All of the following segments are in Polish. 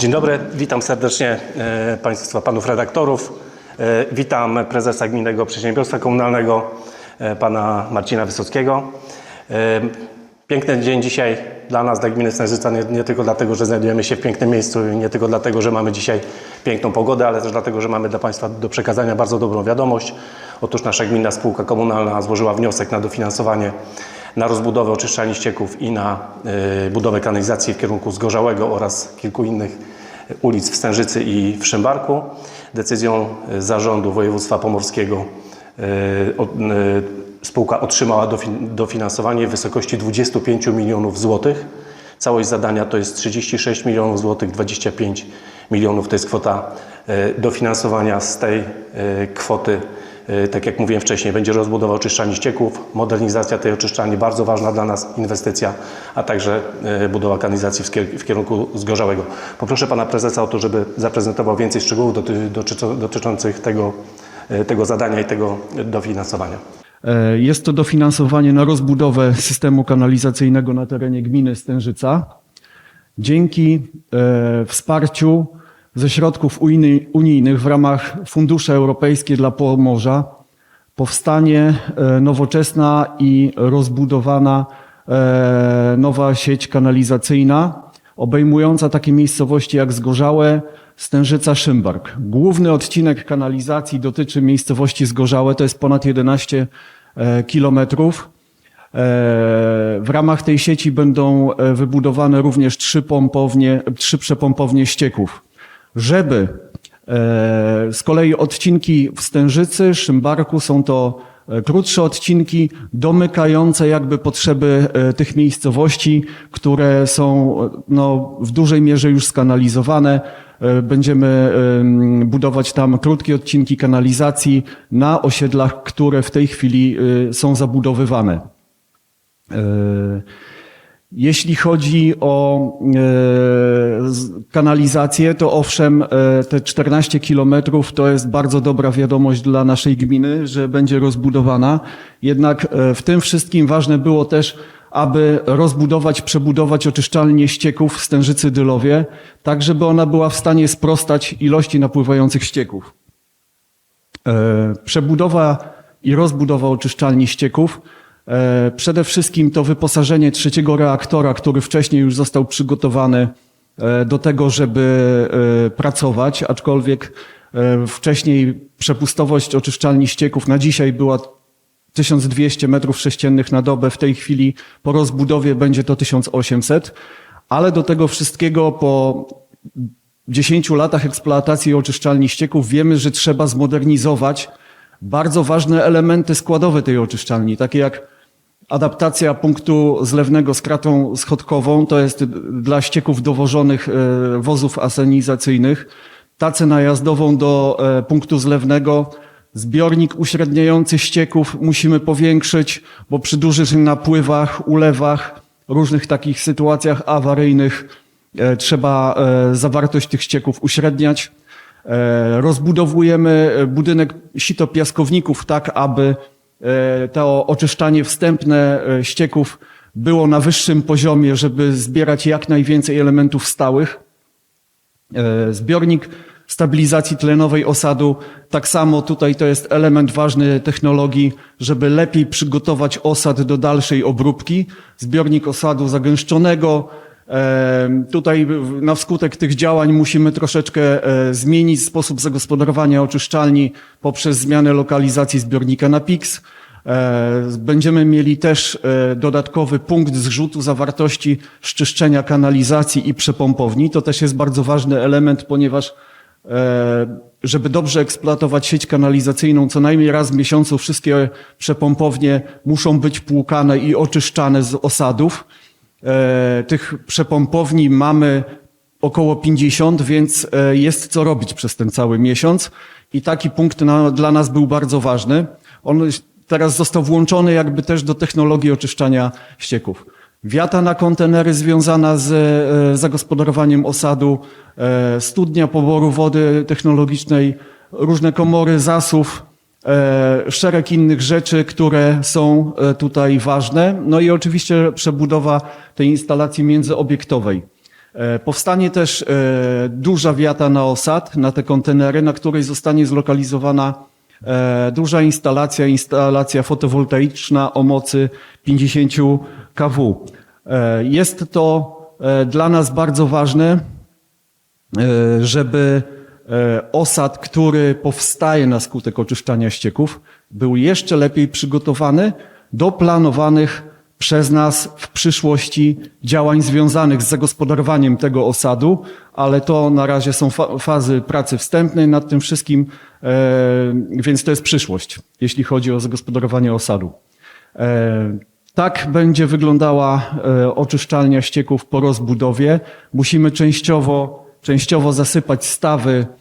Dzień dobry, witam serdecznie e, Państwa, Panów redaktorów. E, Witam prezesa Gminnego Przedsiębiorstwa Komunalnego, e, Pana Marcina Wysockiego. Piękny dzień dzisiaj dla nas, dla Gminy Stężyca, nie, nie tylko dlatego, że znajdujemy się w pięknym miejscu nie tylko dlatego, że mamy dzisiaj piękną pogodę, ale też dlatego, że mamy dla Państwa do przekazania bardzo dobrą wiadomość. Otóż nasza gminna spółka komunalna złożyła wniosek na dofinansowanie na rozbudowę oczyszczalni ścieków i na y, budowę kanalizacji w kierunku Zgorzałego oraz kilku innych ulic w Stężycy i w Szymbarku. Decyzją y, Zarządu Województwa Pomorskiego y, y, spółka otrzymała dofi- dofinansowanie w wysokości 25 milionów złotych. Całość zadania to jest 36 milionów złotych, 25 milionów to jest kwota y, dofinansowania. Z tej y, kwoty Tak jak mówiłem wcześniej, będzie rozbudowa oczyszczalni ścieków, modernizacja tej oczyszczalni, bardzo ważna dla nas inwestycja, a także e, budowa kanalizacji w kierunku Zgorzałego. Poproszę Pana Prezesa o to, żeby zaprezentował więcej szczegółów dotyczących tego, e, tego zadania i tego dofinansowania. E, Jest to dofinansowanie na rozbudowę systemu kanalizacyjnego na terenie gminy Stężyca. Dzięki e, wsparciu ze środków unijny- unijnych w ramach Funduszy Europejskich dla Pomorza powstanie e, nowoczesna i rozbudowana e, nowa sieć kanalizacyjna obejmująca takie miejscowości jak Zgorzałe, Stężyca, Szymbark. Główny odcinek kanalizacji dotyczy miejscowości Zgorzałe, to jest ponad 11 e, kilometrów. W ramach tej sieci będą wybudowane również trzy pompownie, trzy przepompownie ścieków. Żeby e, z kolei odcinki w Stężycy, Szymbarku są to e, krótsze odcinki domykające jakby potrzeby e, tych miejscowości, które są no, w dużej mierze już skanalizowane. Będziemy em, budować tam krótkie odcinki kanalizacji na osiedlach, które w tej chwili są zabudowywane. Jeśli chodzi o e, kanalizację, to owszem, e, te 14 kilometrów to jest bardzo dobra wiadomość dla naszej gminy, że będzie rozbudowana. Jednak e, w tym wszystkim ważne było też, aby rozbudować, przebudować oczyszczalnię ścieków w Stężycy Dylowie, tak żeby ona była w stanie sprostać ilości napływających ścieków. Przebudowa i rozbudowa oczyszczalni ścieków. E, Przede wszystkim to wyposażenie trzeciego reaktora, który wcześniej już został przygotowany e, do tego, żeby e, pracować, aczkolwiek wcześniej przepustowość oczyszczalni ścieków na dzisiaj była 1200 metrów sześciennych na dobę, w tej chwili po rozbudowie będzie to 1800, ale do tego wszystkiego po 10 latach eksploatacji oczyszczalni ścieków wiemy, że trzeba zmodernizować bardzo ważne elementy składowe tej oczyszczalni, takie jak adaptacja punktu zlewnego z kratą schodkową, to jest dla ścieków dowożonych e, wozów asenizacyjnych, tacę najazdową do e, punktu zlewnego, zbiornik uśredniający ścieków musimy powiększyć, bo przy dużych napływach, ulewach, różnych takich sytuacjach awaryjnych e, trzeba zawartość tych ścieków uśredniać. E, Rozbudowujemy e, budynek sitopiaskowników tak, aby e, to oczyszczanie wstępne ścieków było na wyższym poziomie, żeby zbierać jak najwięcej elementów stałych. Zbiornik stabilizacji tlenowej osadu, tak samo tutaj to jest element ważny technologii, żeby lepiej przygotować osad do dalszej obróbki. Zbiornik osadu zagęszczonego. Tutaj na wskutek tych działań musimy troszeczkę e, zmienić sposób zagospodarowania oczyszczalni poprzez zmianę lokalizacji zbiornika na PIX. E, Będziemy mieli też e, dodatkowy punkt zrzutu zawartości szczyszczenia kanalizacji i przepompowni. To też jest bardzo ważny element, ponieważ żeby dobrze eksploatować sieć kanalizacyjną, co najmniej raz w miesiącu wszystkie przepompownie muszą być płukane i oczyszczane z osadów. E, Tych przepompowni mamy około 50, więc e, jest co robić przez ten cały miesiąc i taki punkt na, dla nas był bardzo ważny. On teraz został włączony jakby też do technologii oczyszczania ścieków. Wiata na kontenery związana z e, zagospodarowaniem osadu, studnia poboru wody technologicznej, różne komory zasów, szereg innych rzeczy, które są e, tutaj ważne. No i oczywiście przebudowa tej instalacji międzyobiektowej. E, Powstanie też e, duża wiata na osad, na te kontenery, na której zostanie zlokalizowana e, duża instalacja, instalacja fotowoltaiczna o mocy 50 kW. E, Jest to e, dla nas bardzo ważne, e, żeby e, osad, który powstaje na skutek oczyszczania ścieków, był jeszcze lepiej przygotowany do planowanych przez nas w przyszłości działań związanych z zagospodarowaniem tego osadu, ale to na razie są fa- fazy pracy wstępnej nad tym wszystkim, e, więc to jest przyszłość, jeśli chodzi o zagospodarowanie osadu. E, Tak będzie wyglądała e, oczyszczalnia ścieków po rozbudowie. Musimy częściowo, częściowo zasypać stawy e,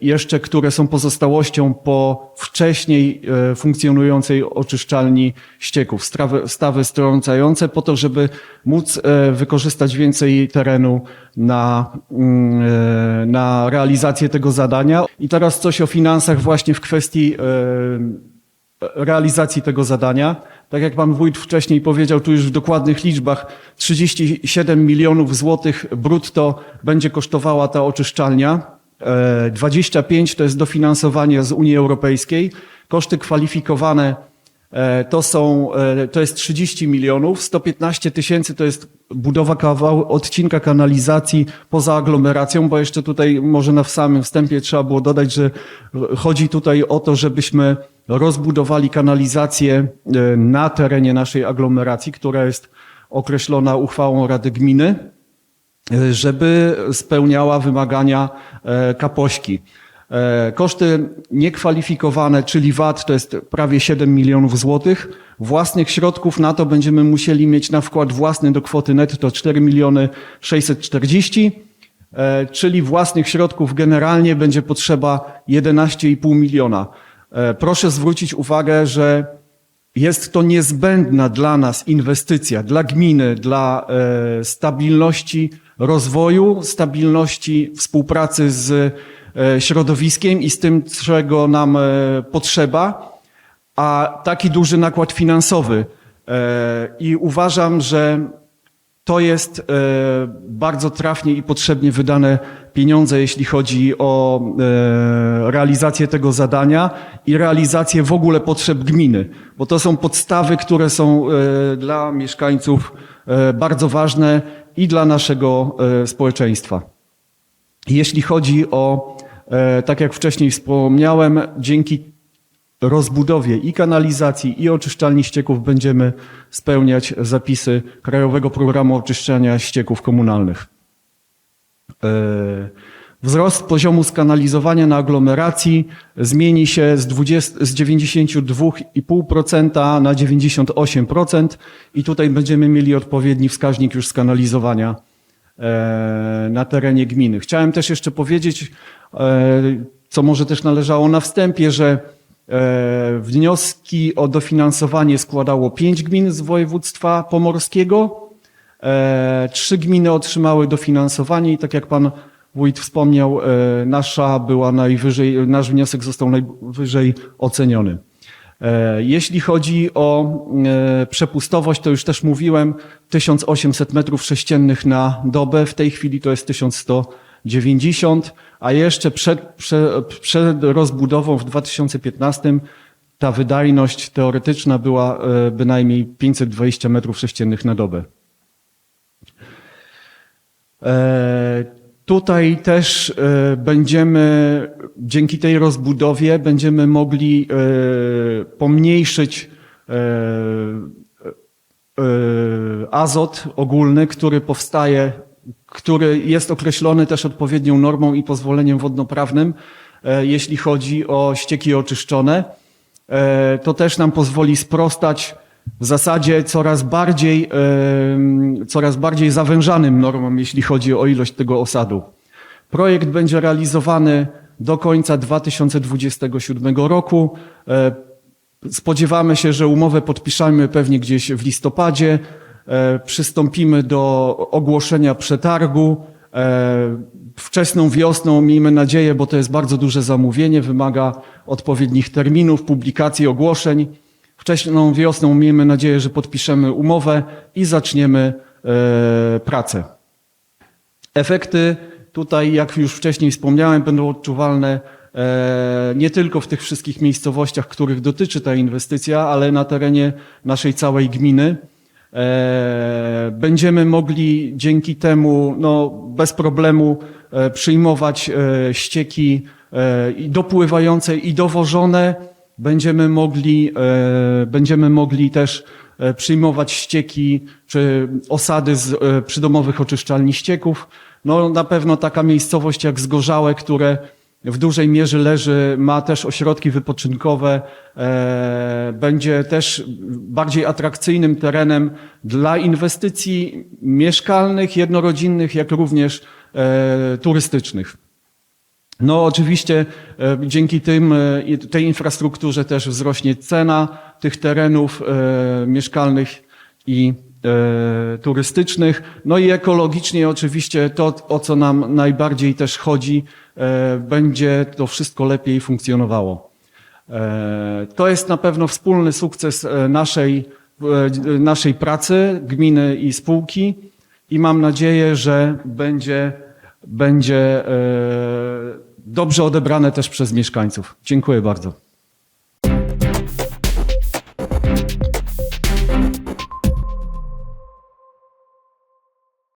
jeszcze, które są pozostałością po wcześniej e, funkcjonującej oczyszczalni ścieków. Stawy, stawy strącające po to, żeby móc e, wykorzystać więcej terenu na, mm, e, na realizację tego zadania. I teraz coś o finansach właśnie w kwestii e, realizacji tego zadania. Tak jak pan wójt wcześniej powiedział, tu już w dokładnych liczbach 37 milionów złotych brutto będzie kosztowała ta oczyszczalnia. E, 25 to jest dofinansowanie z Unii Europejskiej. Koszty kwalifikowane e, to są, e, to jest 30 milionów, 115 tysięcy to jest budowa kawał, odcinka kanalizacji poza aglomeracją, bo jeszcze tutaj może na samym wstępie trzeba było dodać, że chodzi tutaj o to, żebyśmy rozbudowali kanalizację e, na terenie naszej aglomeracji, która jest określona uchwałą Rady Gminy, e, żeby spełniała wymagania e, kapośki. E, Koszty niekwalifikowane, czyli VAT, to jest prawie 7 milionów złotych. Własnych środków na to będziemy musieli mieć na wkład własny do kwoty netto 4 miliony 640, e, czyli własnych środków generalnie będzie potrzeba 11,5 miliona. Proszę zwrócić uwagę, że jest to niezbędna dla nas inwestycja, dla gminy, dla stabilności rozwoju, stabilności współpracy z e, środowiskiem i z tym, czego nam e, potrzeba, a taki duży nakład finansowy. E, I uważam, że to jest bardzo trafnie i potrzebnie wydane pieniądze, jeśli chodzi o realizację tego zadania i realizację w ogóle potrzeb gminy, bo to są podstawy, które są dla mieszkańców bardzo ważne i dla naszego e, społeczeństwa. Jeśli chodzi o, e, tak jak wcześniej wspomniałem, dzięki rozbudowie i kanalizacji, i oczyszczalni ścieków będziemy spełniać zapisy Krajowego Programu Oczyszczania Ścieków Komunalnych. Wzrost poziomu skanalizowania na aglomeracji zmieni się z, 20, z 92,5% na 98% i tutaj będziemy mieli odpowiedni wskaźnik już skanalizowania e, na terenie gminy. Chciałem też jeszcze powiedzieć, e, co może też należało na wstępie, że e, wnioski o dofinansowanie składało pięć gmin z województwa pomorskiego. Trzy gminy otrzymały dofinansowanie i tak jak pan wójt wspomniał, e, nasza była najwyżej, nasz wniosek został najwyżej oceniony. E, Jeśli chodzi o e, przepustowość, to już też mówiłem, 1800 metrów sześciennych na dobę, w tej chwili to jest 1190, a jeszcze przed, przed, przed rozbudową w 2015 ta wydajność teoretyczna była bynajmniej 520 metrów sześciennych na dobę. Tutaj też e, będziemy, dzięki tej rozbudowie, będziemy mogli e, pomniejszyć e, azot ogólny, który powstaje, który jest określony też odpowiednią normą i pozwoleniem wodnoprawnym, jeśli chodzi o ścieki oczyszczone. To też nam pozwoli sprostać w zasadzie coraz bardziej, coraz bardziej zawężanym normom, jeśli chodzi o ilość tego osadu. Projekt będzie realizowany do końca 2027 roku. E, Spodziewamy się, że umowę podpiszemy pewnie gdzieś w listopadzie. E, Przystąpimy do ogłoszenia przetargu. E, Wczesną wiosną, miejmy nadzieję, bo to jest bardzo duże zamówienie, wymaga odpowiednich terminów, publikacji, ogłoszeń. Wczesną wiosną miejmy nadzieję, że podpiszemy umowę i zaczniemy e, pracę. Efekty tutaj, jak już wcześniej wspomniałem, będą odczuwalne e, nie tylko w tych wszystkich miejscowościach, których dotyczy ta inwestycja, ale na terenie naszej całej gminy. E, Będziemy mogli dzięki temu no, bez problemu przyjmować ścieki i dopływające i dowożone. Będziemy mogli, e, będziemy mogli też e, przyjmować ścieki czy osady z e, przydomowych oczyszczalni ścieków. No, na pewno taka miejscowość jak Zgorzałe, które w dużej mierze leży, ma też ośrodki wypoczynkowe, e, będzie też bardziej atrakcyjnym terenem dla inwestycji mieszkalnych, jednorodzinnych, jak również e, turystycznych. No oczywiście e, dzięki tym, e, tej infrastrukturze też wzrośnie cena tych terenów e, mieszkalnych i turystycznych. No i ekologicznie oczywiście to, o co nam najbardziej też chodzi, będzie to wszystko lepiej funkcjonowało. To jest na pewno wspólny sukces naszej, naszej pracy, gminy i spółki i mam nadzieję, że będzie, będzie dobrze odebrane też przez mieszkańców. Dziękuję bardzo.